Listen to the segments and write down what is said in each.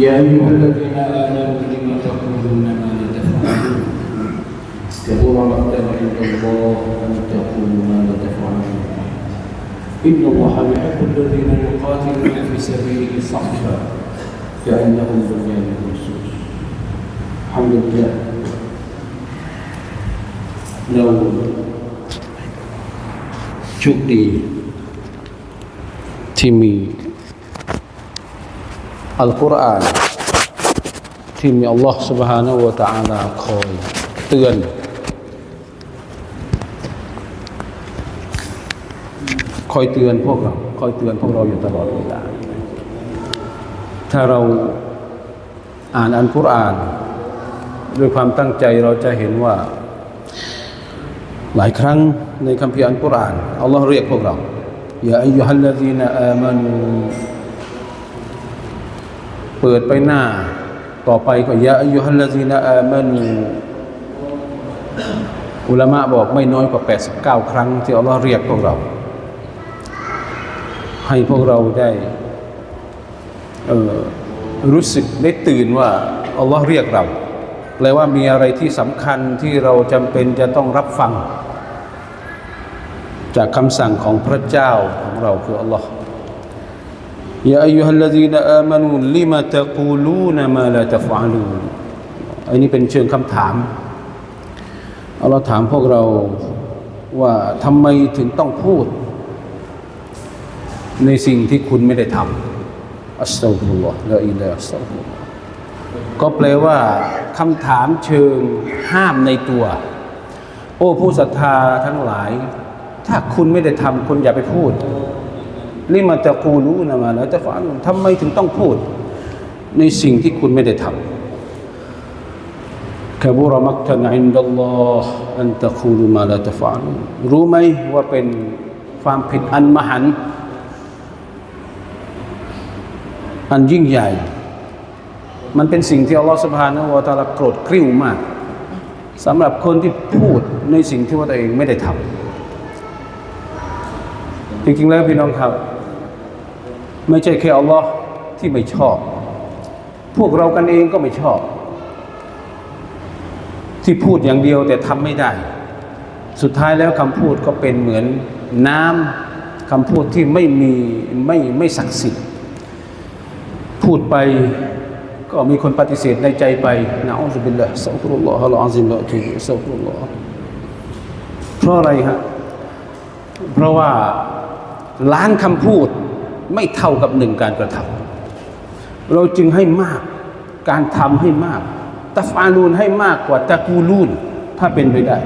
يا أيها الذين آمنوا لم تقولون ما لا تفعلون كبر مقتا عند الله أن تقولوا ما لا تفعلون إن الله يحب الذين يقاتلون في سبيله صفا كأنهم بنيان مرصوص الحمد لله لو شكري ที่มี อัลกุรอาน ที่มีอัลลอฮ์ سبحانه และ تعالى คอยเตือน คอยเตือนพวกเรา คอยเตือนพวกเราอยู่ตลอดเวลา ถ้าเราอ่านอัลกุรอาน ด้วยความตั้งใจเราจะเห็นว่า หลายครั้งในคัมภีร์อัลกุรอานอัลลอฮ์เรียกพวกเราอย่าอายุฮัลลซีนอามานู เปิดไปหน้า ต่อไปก็ย่าอายุฮัลลซีนอามานูอุลามะบอกไม่น้อยกว่า 89 ครั้ง ที่อัลลอฮ์เรียกพวกเรา ให้พวกเราได้เออรู้สึกได้ตื่นว่าอัลลอฮ์เรียกเราแปลว่ามีอะไรที่สำคัญที่เราจำเป็นจะต้องรับฟัง จากคำสั่งของพระเจ้าของเราคืออัลลอฮ์ ยาอายุฮัลลซีนอามานูลิมาตะกูลูนมาลาตะฟาลูอันนี้เป็นเชิงคำถามอัลลอฮ์ถามพวกเราว่าทำไมถึงต้องพูด ในสิ่งที่คุณไม่ได้ทำอัสตัฟุลลอฮ์ละอิลาอัสตัฟุลลอฮ์ก็แปลว่าคำถามเชิงห้ามในตัว โอ้ผู้ศรัทธาทั้งหลาย ถ้าคุณไม่ได้ทำคุณอย่าไปพูด ลิมาตะกูลูนะมาแล้วจะฟังทำไมถึงต้องพูด ในสิ่งที่คุณไม่ได้ทำคบูรมักตันอินดัลลอฮ์อันตะคูลูมาลาตะฟังรู้ไหมว่าเป็นความผิดอันมหันอันยิ่งใหญ่ มันเป็นสิ่งที่อัลลอฮฺสุบฮานะวะตาลาโกรธกริ้วมากสำหรับคนที่พูดในสิ่งที่ว่าตัวเองไม่ได้ทำจริงๆแล้วพี่น้องครับ ไม่ใช่แค่อัลลอฮ์ที่ไม่ชอบ พวกเรากันเองก็ไม่ชอบ ที่พูดอย่างเดียวแต่ทำไม่ได้ สุดท้ายแล้วคำพูดก็เป็นเหมือนน้ำคำพูดที่ไม่มีไม่ไม่ศักดิ์สิทธิ์พูดไปก็มีคนปฏิเสธในใจไปนะอัลลอฮฺบิลละสัลลุลลอฮฺอัลอาซิมละตุสัลลุลลอฮฺเพราะอะไรฮะเพราะว่าล้านคำพูด ไม่เท่ากับหนึ่งการกระทำเราจึงให้มากการทำให้มากตัฟอาลูนให้มากกว่าตะกูลูนถ้าเป็นไปได้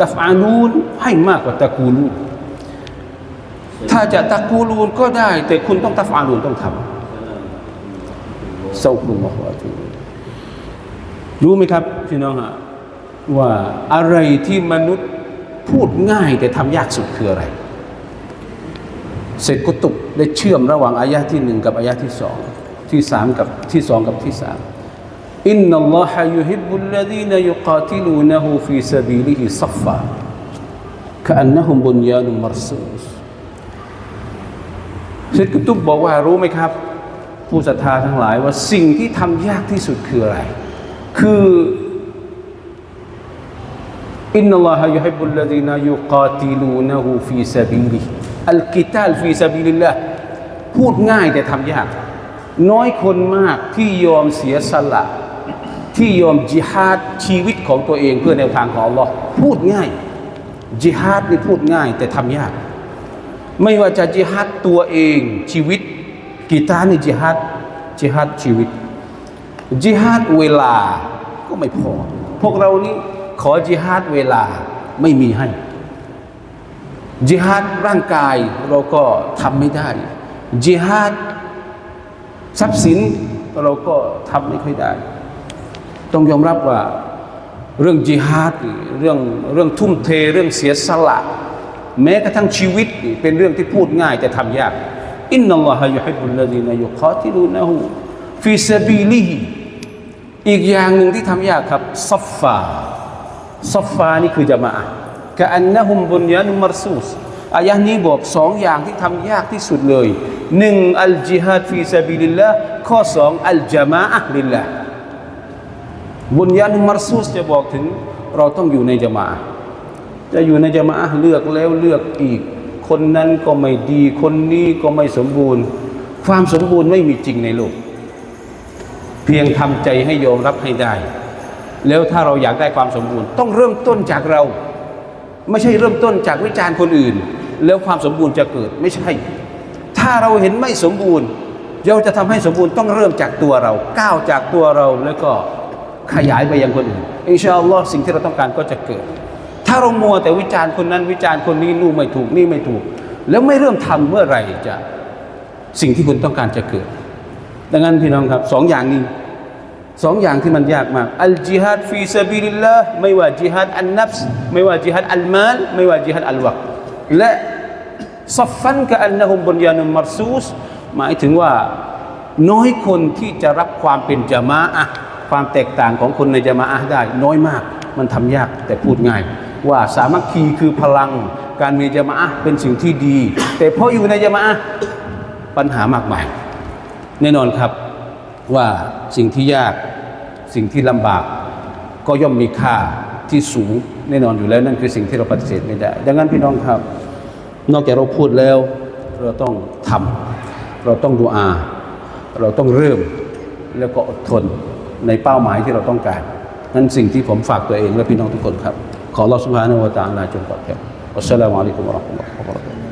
ตัฟอาลูนให้มากกว่าตะกูลูนถ้าจะตะกูลูนก็ได้ แต่คุณต้องตัฟอาลูนต้องทำเศร้าคุณบอกว่ารู้ไหมครับพี่น้องฮะว่าอะไรที่มนุษย์พูดง่ายแต่ทำยากสุดคืออะไร เสร็จกุตุบได้เชื่อมระหว่างอายะที่หนึ่งกับอายะที่สองที่สามกับที่สองกับที่สามอินนัลลอฮะยุฮิบุลลดีนยุกาติลูนะฮูฟีซาบีลิฮิซัฟฟา كأنهم بنيان مرصوص เสร็จกุตุบบอกว่ารู้ไหมครับ ผู้ศรัทธาทั้งหลายว่าสิ่งที่ทำยากที่สุดคืออะไร คืออินนัลลอฮะยุฮิบุลลดีนายุกาติลูนะฮูฟีซาบีลิ อัลกิตาลฟีซาบิลิลละพูดง่ายแต่ทำยาก น้อยคนมากที่ยอมเสียสละ ที่ยอมจิฮาดชีวิตของตัวเองเพื่อแนวทางของอัลลอฮ์พูดง่ายจิฮาดนี่พูดง่ายแต่ทำยาก ไม่ว่าจะจิฮาดตัวเองชีวิตกีตาร์นี่จิฮัดจิฮัดชีวิตจิฮัดเวลาก็ไม่พอ พวกเรานี่ขอจิฮัดเวลาไม่มีให้ จิฮัดร่างกายเราก็ทำไม่ได้จิฮัดทรัพย์สินเราก็ทำไม่ค่อยได้ ต้องยอมรับว่าเรื่องจิฮัดเรื่องเรื่องทุ่มเทเรื่องเสียสละ แม้กระทั่งชีวิตเป็นเรื่องที่พูดง่ายแต่ทำยากอินนัลลอฮะยุฮิบุลลดีนายุคาติลูนะฮูฟีซาบีลีอีกอย่างหนึ่งที่ทำยากครับซัฟฟาซัฟฟานี่คือจะมาอะ กะอันนะฮุมบุนยานุมารซูสอายะนี้บอกสองอย่างที่ทำยากที่สุดเลยหนึ่งอัลจิฮาดฟีซาบิลิลละข้อสองอัลจามะอะห์ลิลละบุญญาณมัรซูสจะบอกถึงเราต้องอยู่ในจามะจะอยู่ในจามะอะห์เลือกแล้วเลือกอีก คนนั้นก็ไม่ดีคนนี้ก็ไม่สมบูรณ์ ความสมบูรณ์ไม่มีจริงในโลก เพียงทำใจให้ยอมรับให้ได้ แล้วถ้าเราอยากได้ความสมบูรณ์ ต้องเริ่มต้นจากเรา ไม่ใช่เริ่มต้นจากวิจารณ์คนอื่น แล้วความสมบูรณ์จะเกิดไม่ใช่ ถ้าเราเห็นไม่สมบูรณ์ เราจะทำให้สมบูรณ์ต้องเริ่มจากตัวเรา ก้าวจากตัวเราแล้วก็ขยายไปยังคนอื่นอินชาอัลลอฮ์สิ่งที่เราต้องการก็จะเกิด ถ้าเรามัวแต่วิจารณ์คนนั้นวิจารณ์คนนี้นู่นไม่ถูกนี่ไม่ถูก แล้วไม่เริ่มทำเมื่อไหร่จะสิ่งที่คุณต้องการจะเกิด ดังนั้นพี่น้องครับสองอย่างนี้ สองอย่างที่มันยากมากอัลจิฮัดฟีซาบิลิลลาห์ไม่ว่าจิฮัดอันนัฟส์ไม่ว่าจิฮัดอัลมาลไม่ว่าจิฮัดอัลวักและซัฟฟันกะอันนะฮุมบุนยานุมมัรซูสหมายถึงว่าน้อยคนที่จะรับความเป็นจามะอะความแตกต่างของคนในจามะอะได้ น้อยมาก มันทำยากแต่พูดง่าย ว่าสามัคคีคือพลังการมีจามะอะเป็นสิ่งที่ดี แต่พออยู่ในจามะอะปัญหามากมาย แน่นอนครับว่าสิ่งที่ยาก สิ่งที่ลำบากก็ย่อมมีค่าที่สูงแน่นอนอยู่แล้วนั่นคือสิ่งที่เราปฏิเสธไม่ได้ ดังนั้นพี่น้องครับ นอกจากเราพูดแล้ว เราต้องทำเราต้องดูอา เราต้องเริ่มแล้วก็อดทนในเป้าหมายที่เราต้องการนั่นสิ่งที่ผมฝากตัวเองและพี่น้องทุกคนครับ ขอรอสุภาโนวตาลาจงปลอดภัยอัสสลามุอะลัยกุมวะเราะห์มะตุลลอฮ์วะบะเราะกาตุฮ์